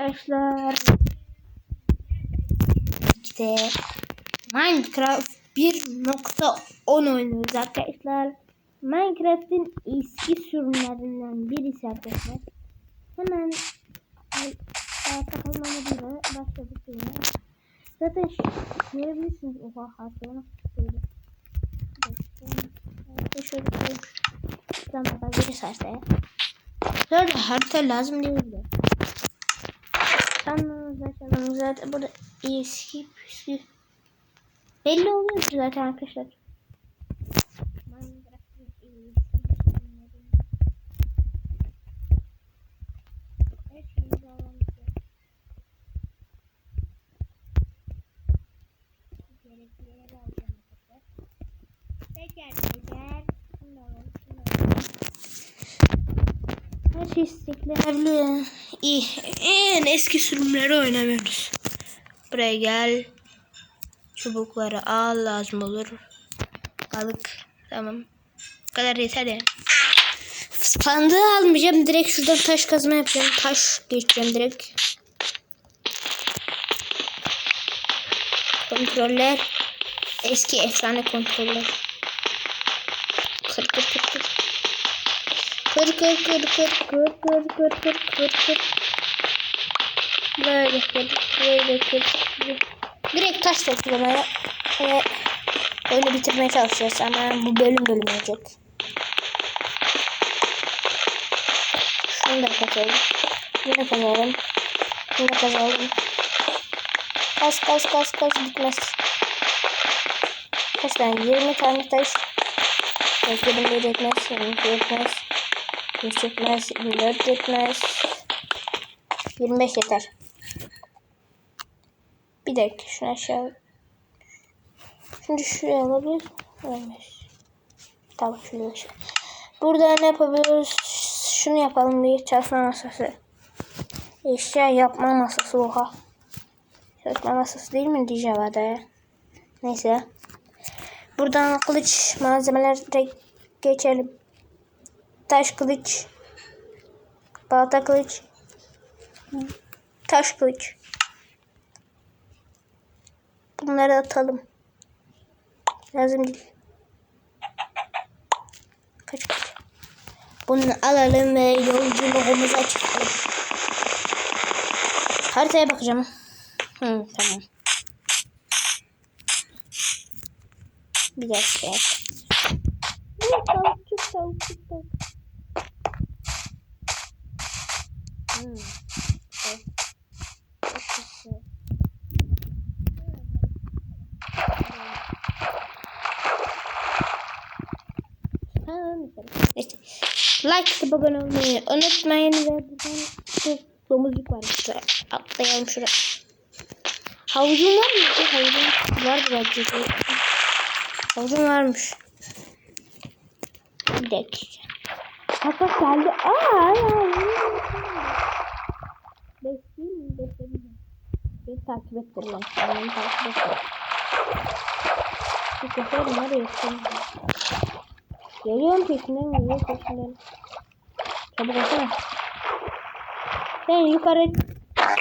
arkadaşlar. İşte Minecraft 1.10 oynuyoruz arkadaşlar. Minecraft'in eski sürümlerinden birisi arkadaşlar. Hemen hayata kalmamızla başladık yine. Zaten görebilirsiniz. Oha nasıl çıkıyordu. Harita şöyle koyayım. Şuradan bakabiliriz haritaya. Böyle harita lazım değil de. Sanmıyorum zaten. Zaten burada eski püskü. Belli oluyor zaten arkadaşlar. Teker teker. Şimdi alalım, şimdi alalım. Her şey isteklenebiliyor. İyi. En eski sürümleri oynamıyoruz. Buraya gel. Çubukları al lazım olur. Balık. Tamam. Bu kadar yeter ya. Sandığı almayacağım. Direkt şuradan taş kazma yapacağım. Taş geçeceğim direkt. Kontroller. Eski efsane kontroller. Kır kır kır kır. Kır kır kır kır kır kır kır kır kır kır. Böyle kır böyle kır. Direkt taş toplamaya ve oyunu bitirmeye çalışacağız ama bu bölüm bölüm olacak. Şunu da kazalım. Da kazalım. Da kazalım. Kas kas kas kas bitmez. Kaç tane? 20 tane taş. Bir yetmez. 22 yetmez. 3 yetmez. 24 yetmez. 25 yeter. Bir dakika şunu aşağı. Şimdi şuraya alabiliriz. Olmaz. Tamam şunu aşağı. Burada ne yapabiliriz? Şunu yapalım bir çalışma masası. Eşya yapma masası oha. Çalışma masası değil mi Dijava'da ya? Neyse. Buradan kılıç malzemelere geçelim. Taş kılıç. Balta kılıç. Taş kılıç. Bunları atalım. Lazım değil. Kaç kaç. Bunu alalım ve yolculuğumuza çıkalım. Haritaya bakacağım. Hı, tamam. Bir dakika. Bir tavukçuk tavukçuk tavuk. Hmm. Evet. Çok güzel. Tamam. İşte like abone olmayı unutmayın ve buradan şu domuzcuk var işte atlayalım şuraya. Havuzun var mı? Havuzun var belki. Havuzun varmış. Bir dakika. Bak geldi. Aa ya. Besleyeyim mi? Besleyeyim. Beni takip ettir lan. Beni takip ettir. Bir sefer nereye? Geliyorum peşinden geliyor peşinden. Çabuk olsana. Sen yukarı.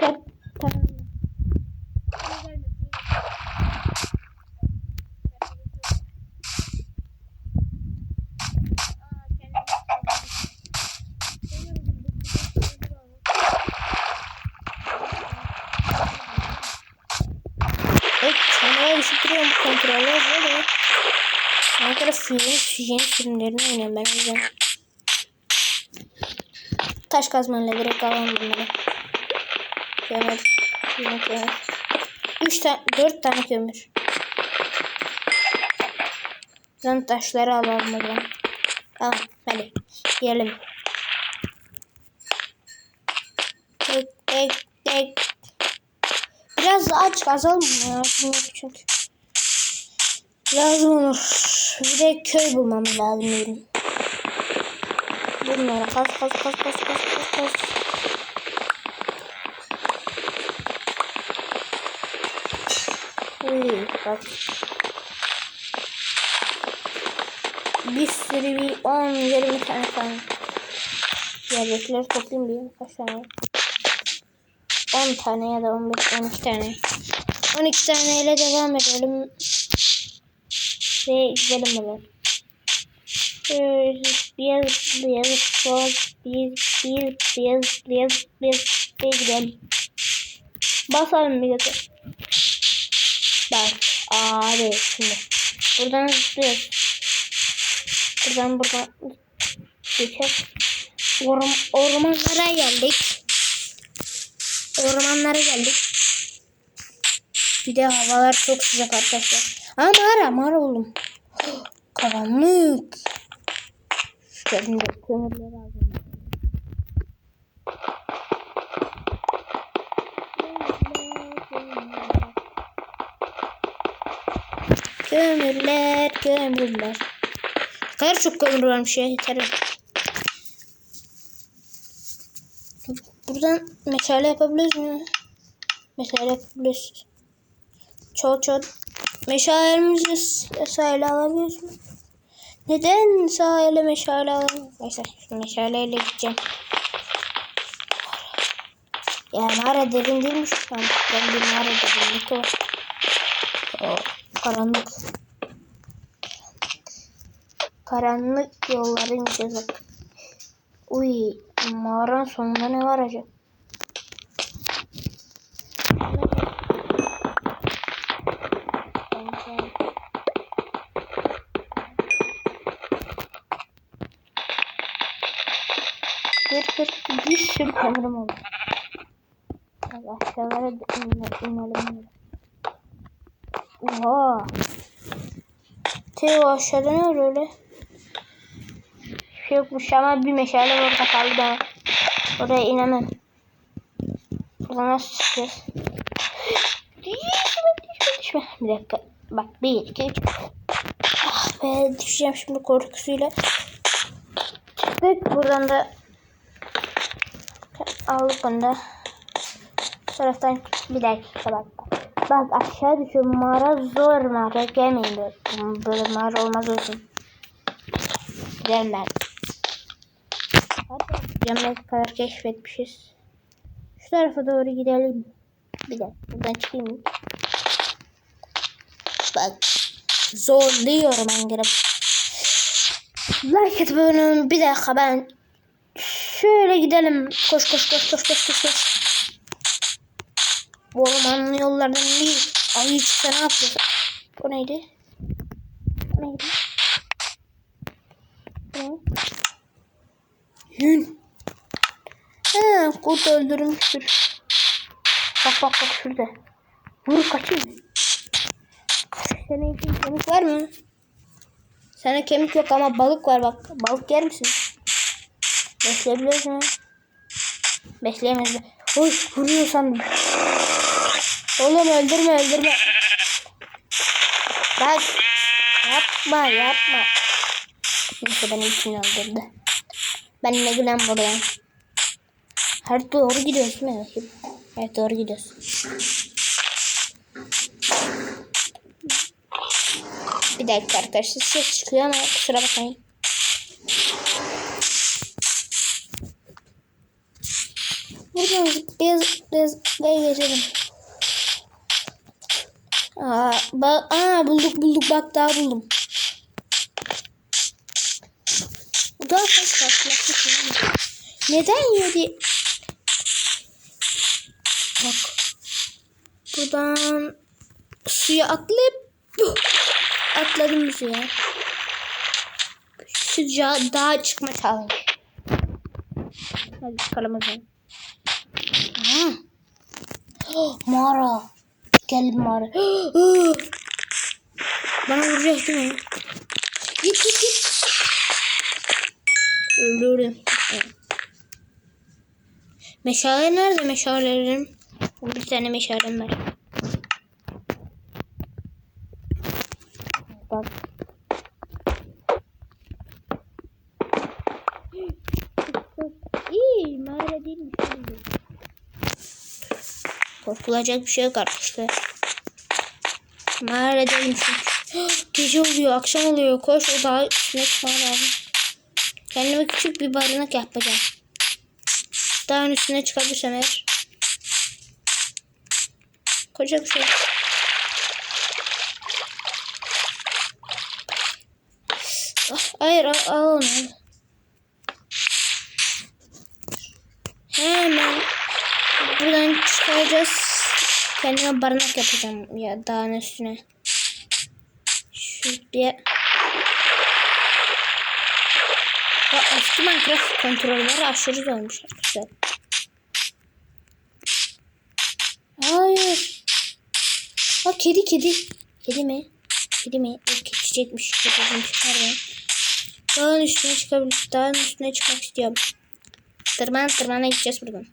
Tamam. Evet, sana ışıktırıyorum bu kontrolü. Minecraft yeni, yeni sürümlerini oynuyorum ben o. Taş kazmayla direkt alalım bunları. Kömür. Yine kömür. Üç tane, dört tane kömür. Buradan taşları alalım buradan. Tamam hadi yiyelim. Tek tek tek. Biraz daha aç kazalım ya? Çünkü lazım olur. Bir de köy bulmam lazım benim. Bunlara kaz kaz kaz kaz kaz kaz kaz. Uy, bak. Bir sürü bir 10-20 tane falan. Yerdekileri toplayayım bir kaç tane. 10 tane ya da 15 12 tane. 12 tane ile devam edelim. Şey şeye gidelim hemen. Şöyle zıplayalım, zıplayalım, zıplayalım, zıplayalım, zıplayalım, zıplayalım, gidelim. Bas abi mi götü? Bas. Abi şimdi. Buradan zıplıyoruz. Buradan buradan geçer. Orm ormanlara geldik. Ormanlara geldik. Bir de havalar çok sıcak arkadaşlar. Ama mağara mağara oğlum. Karanlık. Şöyle kömürleri aldım. Kömürler, kömürler. Ne çok kömür varmış ya yeter. Buradan meşale yapabiliriz mi? Meşale yapabiliriz. Çok çok meşalemizi sahile alabiliyoruz mu? Neden sahile meşale alamıyoruz? Neyse şu meşaleyle gideceğim. Ya mağara derin değilmiş. Ben, ben bir mağara derinlik var. O, karanlık. Karanlık yolların gideceğiz. Uy mağaranın sonunda ne var acaba? Bir kömürüm oldu. Aşağılara inelim. Oha. Teo aşağıda ne var öyle? Şey yokmuş ama bir meşale orada kaldı ben. Oraya inemem. Buradan nasıl çıkacağız? Düşme düşme düşme. Bir dakika. Bak bir iki üç. Ah be düşeceğim şimdi korkusuyla. Çıktık buradan da aldık onu da. Taraftan bir dakika bak. Bak aşağı düşüyor. Mağara zor mağara. Gelmeyin böyle. Böyle olmaz olsun. Gidelim ben. Hadi ne kadar keşfetmişiz. Şu tarafa doğru gidelim. Bir dakika buradan çıkayım. Bak. Zorluyorum Minecraft. Like abone olun. Bir dakika ben şöyle gidelim. Koş koş koş koş koş koş. koş. Bu ormanın yollardan değil. Ayı çıksa ne yapacağız? Bu neydi? Bu neydi? Bu? Yün. He, kurt öldürmüştür. Bak bak bak şurada. Vur kaçın. Senin için kemik var mı? Sana kemik yok ama balık var bak. Balık yer misin? Besleyebiliyoruz mu? Besleyemez. Oy vuruyor sandım. Oğlum öldürme öldürme. Bak. Yapma yapma. Neyse beni için öldürdü. Ben ne gülen buradayım. Her doğru gidiyoruz mi? Evet doğru gidiyoruz. Bir dakika arkadaşlar ses çıkıyor ama kusura bakmayın. Buradan zıplaya zıplaya zıplaya geçelim. Aa, ba aa bulduk bulduk bak daha buldum. Bu daha kaç karşılaştık Neden yedi? Bak. Buradan suya atlayıp atladım suya. Şu dağa çıkma challenge. Hadi çıkalım o zaman. Mağara. Geldim mağara. Bana vuracak değil mi? Git git git. Öldürdüm. Meşale nerede meşalelerim? Bir tane meşalem var. Bak. İyi mağara değilmiş. Korkulacak bir şey yok arkadaşlar. Mağara değilmiş. Gece oluyor, akşam oluyor. Koş o daha üstüne çıkman lazım. Kendime küçük bir barınak yapacağım. Dağın üstüne çıkabilirsem eğer. Koca bir şey. Ah, hayır al, al onu. Hemen buradan çıkacağız. Kendime barınak yapacağım ya dağın üstüne. Şuraya. Ya eski Minecraft kontrolleri aşırı olmuş arkadaşlar. Hayır. Ha kedi kedi. Kedi mi? Kedi mi? Yok çiçekmiş. Kedicim çıkar ben. Dağın üstüne çıkabilir. Dağın üstüne çıkmak istiyorum. Tırman tırmana gideceğiz buradan.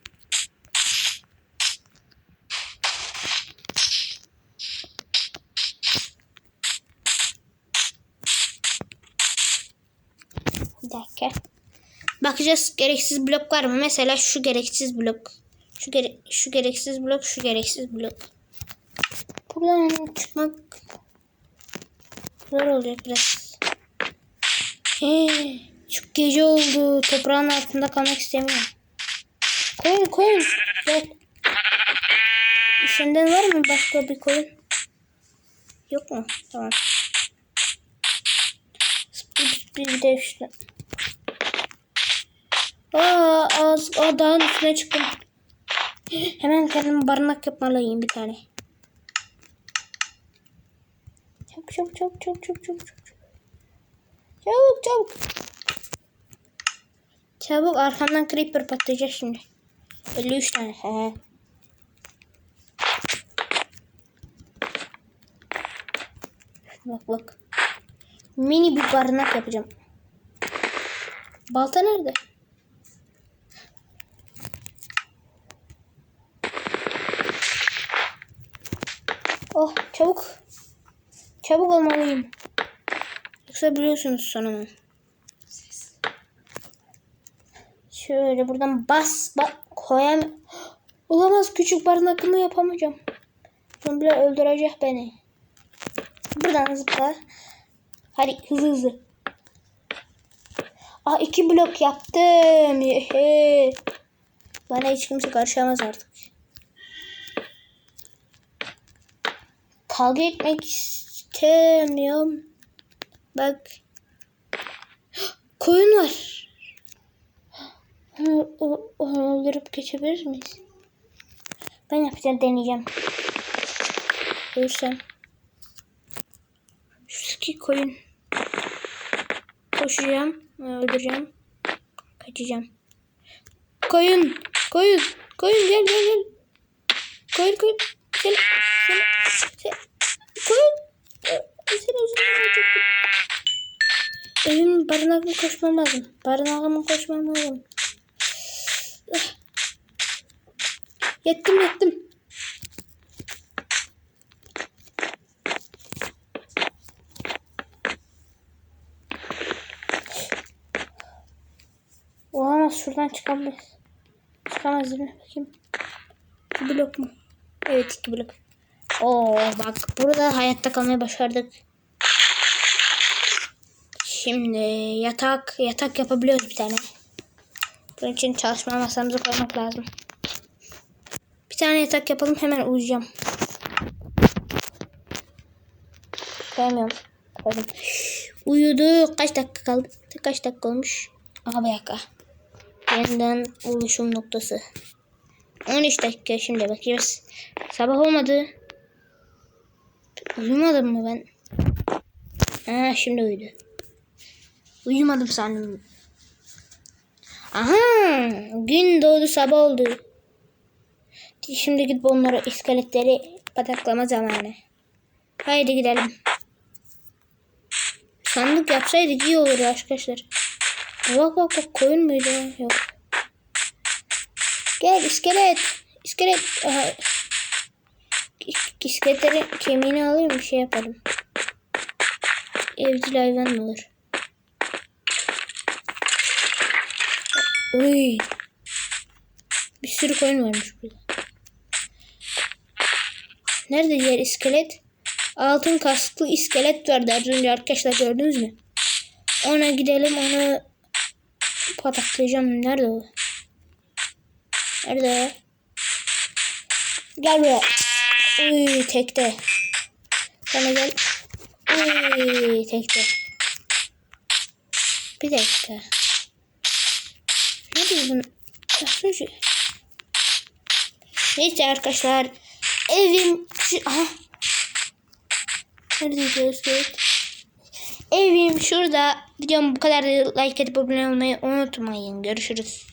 Dakika. Bakacağız gereksiz blok var mı? Mesela şu gereksiz blok. Şu, gere şu gereksiz blok, şu gereksiz blok. Buradan çıkmak zor olacak biraz. Hey, çok gece oldu. Toprağın altında kalmak istemiyorum. Koyun koyun. Gel. Senden var mı başka bir koyun? Yok mu? Tamam. Bir, bir, bir de işte. Aa, az, aa, dağın üstüne çıktım. Hemen kendime barınak yapmalıyım bir tane. Çabuk çabuk çabuk çabuk çabuk çabuk çabuk. Çabuk çabuk. Çabuk arkamdan creeper patlayacak şimdi. 53 tane. He. Bak bak. Mini bir barınak yapacağım. Balta nerede? Oh çabuk. Çabuk olmalıyım. Yoksa biliyorsunuz sonunu. Şöyle buradan bas bak koyam. Olamaz küçük barınakımı yapamayacağım. Zombiler öldürecek beni. Buradan zıpla. Hadi hızlı hızlı. Aa iki blok yaptım. Yehe. Bana hiç kimse karışamaz artık. Kavga etmek istemiyorum. Bak. Koyun var. Onu, o- onu öldürüp geçebilir miyiz? Ben yapacağım deneyeceğim. Ölürsem. Şuradaki koyun. Koşacağım. Öldüreceğim. Kaçacağım. Koyun. Koyun. Koyun gel gel gel. Koyun koyun. Seni, Barınağıma koşmam lazım. Barınağıma koşmam lazım. Yettim yettim. Olamaz şuradan çıkamaz. Çıkamaz değil mi? Bakayım. İki blok mu? Evet iki blok. Oo bak burada hayatta kalmayı başardık. Şimdi yatak yatak yapabiliyoruz bir tane. Bunun için çalışma masamızı koymak lazım. Bir tane yatak yapalım hemen uyuyacağım. Koyamıyorum. Koydum. Uyudu. Kaç dakika kaldı? Kaç dakika olmuş? Aha bir dakika. Yeniden oluşum noktası. 13 dakika şimdi bakıyoruz. Sabah olmadı. Uyumadım mı ben? Ha şimdi uyudu. Uyumadım sandım. Aha gün doğdu sabah oldu. Şimdi gidip onları iskeletleri pataklama zamanı. Haydi gidelim. Sandık yapsaydık iyi olur arkadaşlar. Bak bak bak koyun muydu? Yok. Gel iskelet. İskelet. Aha. İs- İskeletlerin kemiğini alayım bir şey yapalım. Evcil hayvan mı olur? Uy. Bir sürü koyun varmış burada. Nerede diğer iskelet? Altın kasklı iskelet vardı az önce arkadaşlar gördünüz mü? Ona gidelim onu pataklayacağım. Nerede o? Nerede? Gel buraya. Uy tekte. Sana gel. Uy tekte. Bir dakika. Bunu? Sucu. Neyse arkadaşlar. Evim. Aha. Nerede göster? Evim şurada. Videom bu kadar. Like edip abone olmayı unutmayın. Görüşürüz.